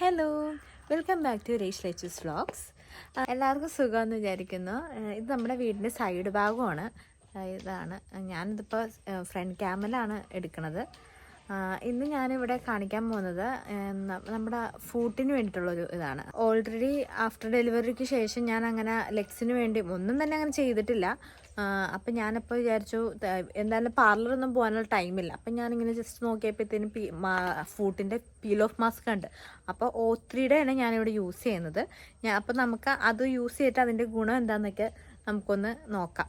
Hello welcome back to രേഷ് ലെച്ചസ് vlogs എല്ലാവർക്കും സുഖമെന്ന് വിചാരിക്കുന്നു. ഇത് നമ്മുടെ വീടിന്റെ സൈഡ് ഭാഗമാണ്. ഇതാണ്. ഞാനിതിപ്പോൾ ഫ്രണ്ട് ക്യാമിലാണ് എടുക്കുന്നത് ഇന്ന് ഞാനിവിടെ കാണിക്കാൻ പോകുന്നത് നമ്മുടെ ഫൂട്ടിന് വേണ്ടിയിട്ടുള്ളൊരു ഇതാണ്. ഓൾറെഡി ആഫ്റ്റർ ഡെലിവറിക്ക് ശേഷം ഞാൻ അങ്ങനെ ലെഗ്സിന് വേണ്ടി ഒന്നും തന്നെ അങ്ങനെ ചെയ്തിട്ടില്ല. അപ്പം ഞാനിപ്പോൾ വിചാരിച്ചു എന്തായാലും പാർലറൊന്നും പോകാനുള്ള ടൈമില്ല അപ്പം ഞാനിങ്ങനെ ജസ്റ്റ് നോക്കിയപ്പോഴത്തേനും പി ഫൂട്ടിന്റെ പീൽ ഓഫ് മാസ്ക് ഉണ്ട്. അപ്പോൾ ഓ ത്രീയുടെയാണ് ഞാനിവിടെ യൂസ് ചെയ്യുന്നത്. ഞാൻ അപ്പം നമുക്ക് അത് യൂസ് ചെയ്തിട്ട് അതിന്റെ ഗുണം എന്താണെന്നൊക്കെ നമുക്കൊന്ന് നോക്കാം.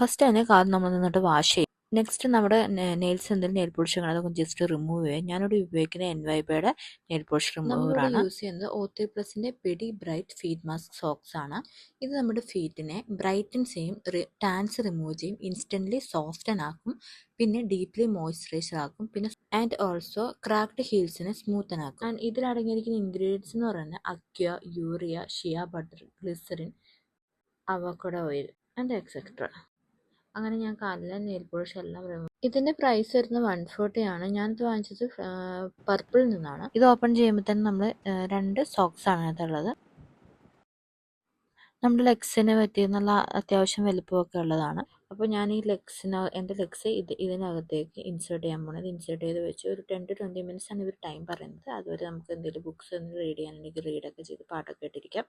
ഫസ്റ്റ് തന്നെ കാർ നമ്മൾ നിന്നിട്ട് വാഷ് ചെയ്യും. നെക്സ്റ്റ് നമ്മുടെ നെയിൽസ് എന്തെങ്കിലും നെയിൽ പോളിഷ് കാണാതെ അതൊക്കെ ജസ്റ്റ് റിമൂവ് ചെയ്യാം ഞാനിവിടെ ഉപയോഗിക്കുന്ന എൻ വൈബയുടെ നെയിൽ പോളിഷ് റിമൂവർ ആണ്. യൂസ് ചെയ്യുന്നത് ഓത്തി three പ്ലസിന്റെ pedi bright feet mask socks ആണ്. ഇത് നമ്മുടെ ഫീറ്റിനെ ബ്രൈറ്റൻ ചെയ്യും ടാൻസ് റിമൂവ് ചെയ്യും ഇൻസ്റ്റന്റ്ലി സോഫ്റ്റൻ ആക്കും പിന്നെ ഡീപ്ലി മോയ്സ്ചറൈസർ ആക്കും പിന്നെ ആൻഡ് ഓൾസോ ക്രാക്ഡ് ഹീൽസിനെ സ്മൂത്തൻ ആക്കും. ആൻഡ് ഇതിലടങ്ങിയിരിക്കുന്ന ഇൻഗ്രീഡിയൻസ് എന്ന് പറയുന്നത് aqua urea shea butter glycerin avocado oil and etcetera അങ്ങനെ ഞാൻ കാലിലെ നെയിൽ പോളിഷ് എല്ലാം റിമൂവ് ഇതിന്റെ പ്രൈസ് വരുന്നത് വൺ ഫോർട്ടി ആണ്. ഞാനിത് വാങ്ങിച്ചത് പർപ്പിളിൽ നിന്നാണ്. ഇത് ഓപ്പൺ ചെയ്യുമ്പോൾ തന്നെ നമ്മൾ രണ്ട് സോക്സ് ആണ് ഇതുള്ളത് നമ്മുടെ ലെഗ്സിന് പറ്റിയ നല്ല അത്യാവശ്യം വലിപ്പമൊക്കെ ഉള്ളതാണ്. അപ്പോൾ ഞാൻ ഈ ലെഗ്സിന് എന്റെ ലെഗ്സ് ഇത് ഇതിനകത്തേക്ക് ഇൻസേർട്ട് ചെയ്യാൻ പോകുന്നത് ഇൻസേർട്ട് ചെയ്ത് വെച്ച് ഒരു ടെൻ ടു ട്വന്റി മിനിറ്റ്സ് ആണ് ഇവർ ടൈം പറയുന്നത്. അതുവരെ നമുക്ക് എന്തെങ്കിലും ബുക്സ് ഒന്ന് റീഡ് ചെയ്യാനുണ്ടെങ്കിൽ റീഡൊക്കെ ചെയ്ത് പാട്ടൊക്കെ ഇട്ടിരിക്കാം.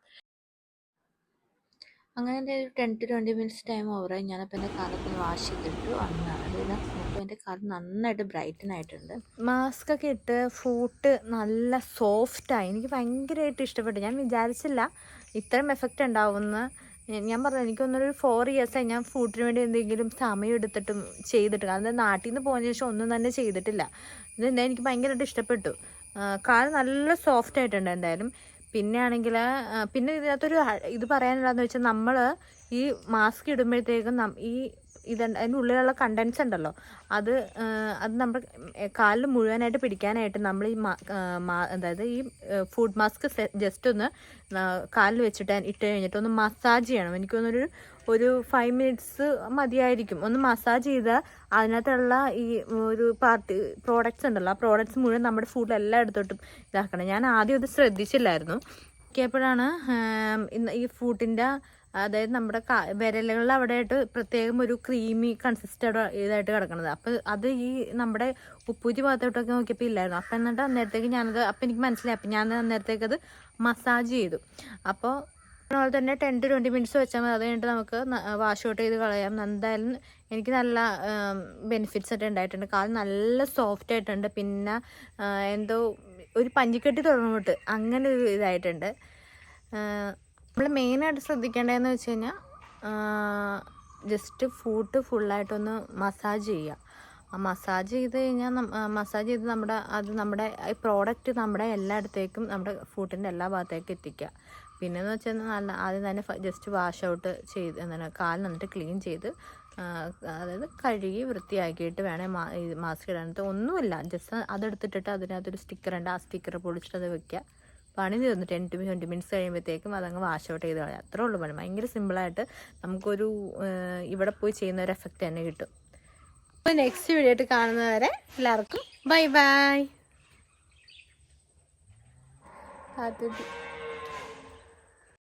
അങ്ങനെ എന്റെ ഒരു ten to twenty minutes time ഓവറായി ഞാനപ്പോൾ എന്റെ കാറൊക്കെ വാഷ് ചെയ്തിട്ട് വന്നതാണ്. അതായത് ഇപ്പോൾ എന്റെ കാർ നന്നായിട്ട് ബ്രൈറ്റൻ ആയിട്ടുണ്ട്. മാസ്ക് ഒക്കെ ഇട്ട് ഫൂട്ട് നല്ല സോഫ്റ്റായി എനിക്ക് ഭയങ്കരമായിട്ട് ഇഷ്ടപ്പെട്ടു. ഞാൻ വിചാരിച്ചില്ല ഇത്രയും എഫക്റ്റ് ഉണ്ടാവുമെന്ന്. ഞാൻ- പറഞ്ഞു എനിക്കൊന്നൊരു ഫോർ ഇയേഴ്സായി ഞാൻ ഫൂട്ടിന് വേണ്ടി എന്തെങ്കിലും സമയം എടുത്തിട്ടും ചെയ്തിട്ട് കാരണം നാട്ടിൽ നിന്ന് പോയതിന് ശേഷം ഒന്നും തന്നെ ചെയ്തിട്ടില്ല. ഇതെന്താ എനിക്ക് ഭയങ്കരമായിട്ട് ഇഷ്ടപ്പെട്ടു. കാൽ നല്ല സോഫ്റ്റ് ആയിട്ടുണ്ട് എന്തായാലും. പിന്നെ ആണെങ്കിൽ പിന്നെ ഇതിനകത്തൊരു ഇത് പറയാനുള്ളതെന്ന് വെച്ചാൽ നമ്മൾ ഈ മാസ്ക് ഇടുമ്പോഴത്തേക്കും ഈ ഇത് അതിന്റെ ഉള്ളിലുള്ള കണ്ടൻസ് ഉണ്ടല്ലോ. അത് അത് നമ്മുടെ കാലിൽ മുഴുവനായിട്ട് പിടിക്കാനായിട്ട് നമ്മൾ ഈ അതായത് ഈ ഫുഡ് മാസ്ക് ജസ്റ്റ് ഒന്ന് കാലിൽ വെച്ചിട്ട് ഇട്ട് കഴിഞ്ഞിട്ട് ഒന്ന് മസാജ് ചെയ്യണം. എനിക്ക് തോന്നുന്നൊരു ഒരു ഫൈവ് മിനിറ്റ്സ് മതിയായിരിക്കും. ഒന്ന് മസാജ് ചെയ്താൽ അതിനകത്തുള്ള ഈ ഒരു പാർട്ടി പ്രോഡക്റ്റ്സ് ഉണ്ടല്ലോ. ആ പ്രോഡക്റ്റ്സ് മുഴുവൻ നമ്മുടെ ഫുഡിൽ എല്ലാം എടുത്തോട്ടും ഇതാക്കണം. ഞാൻ ആദ്യം ഇത് ശ്രദ്ധിച്ചില്ലായിരുന്നു. നോക്കിയപ്പോഴാണ് ഈ ഫുഡിന്റെ അതായത് നമ്മുടെ വിരലുകളിൽ അവിടെ ആയിട്ട് പ്രത്യേകം ഒരു ക്രീമി കൺസിസ്റ്റഡ് ഇതായിട്ട് കിടക്കണത്. അപ്പോൾ അത് ഈ നമ്മുടെ ഉപ്പൂറ്റി ഭാഗത്തോട്ടൊക്കെ നോക്കിയപ്പോൾ ഇല്ലായിരുന്നു. അപ്പം എന്നിട്ട് അന്നേരത്തേക്ക് ഞാനത് അപ്പം എനിക്ക് മനസ്സിലായി. അപ്പം ഞാൻ അന്നേരത്തേക്ക് അത് മസാജ് ചെയ്തു. അപ്പോൾ അതുപോലെ തന്നെ ടെൻ ടു ട്വന്റി മിനിറ്റ്സ് വെച്ചാൽ മതി. അത് കഴിഞ്ഞിട്ട് നമുക്ക് വാഷ് ഔട്ട് ചെയ്ത് കളയാം. എന്തായാലും എനിക്ക് നല്ല ബെനിഫിറ്റ്സ് ഒക്കെ ഉണ്ടായിട്ടുണ്ട്. കാൽ നല്ല സോഫ്റ്റ് ആയിട്ടുണ്ട്. പിന്നെ എന്തോ ഒരു പഞ്ഞിക്കെട്ടി തുടങ്ങിട്ട് അങ്ങനെ ഒരു ഇതായിട്ടുണ്ട്. നമ്മൾ മെയിനായിട്ട് ശ്രദ്ധിക്കേണ്ടതെന്ന് വെച്ച് കഴിഞ്ഞാൽ ജസ്റ്റ് ഫൂട്ട് ഫുള്ളായിട്ടൊന്ന് മസാജ് ചെയ്യുക ആ മസാജ് ചെയ്ത് കഴിഞ്ഞാൽ മസാജ് ചെയ്ത് നമ്മുടെ അത് നമ്മുടെ ഈ പ്രോഡക്റ്റ് നമ്മുടെ എല്ലായിടത്തേക്കും നമ്മുടെ ഫുഡിന്റെ എല്ലാ ഭാഗത്തേക്കും എത്തിക്കുക പിന്നെയെന്ന് വെച്ചാൽ നല്ല ആദ്യം തന്നെ ജസ്റ്റ് വാഷ് ഔട്ട് ചെയ്ത് എന്താണ് കാൽ നന്നിട്ട് ക്ലീൻ ചെയ്ത് അതായത് കഴുകി വൃത്തിയാക്കിയിട്ട് വേണേൽ മാസ്ക് ഇടാനത്ത് ഒന്നുമില്ല ജസ്റ്റ് അതെടുത്തിട്ടിട്ട് അതിനകത്തൊരു സ്റ്റിക്കർ ഉണ്ട്. ആ സ്റ്റിക്കർ പൊളിച്ചിട്ട് അത് വെക്കുക പണി തീർന്നു ടെൻ ടു ട്വന്റി മിനിറ്റ്സ് കഴിയുമ്പോഴത്തേക്കും അതങ്ങ് വാഷ് ഔട്ട് ചെയ്ത് കളയാം. അത്രേ ഉള്ളൂ പണി. ഭയങ്കര സിമ്പിളായിട്ട് നമുക്കൊരു ഇവിടെ പോയി ചെയ്യുന്ന ഒരു എഫക്റ്റ് തന്നെ കിട്ടും. അപ്പോൾ നെക്സ്റ്റ് വീഡിയോ ആയിട്ട് കാണുന്നവരെ എല്ലാവർക്കും ബൈ ബൈ അതിഥി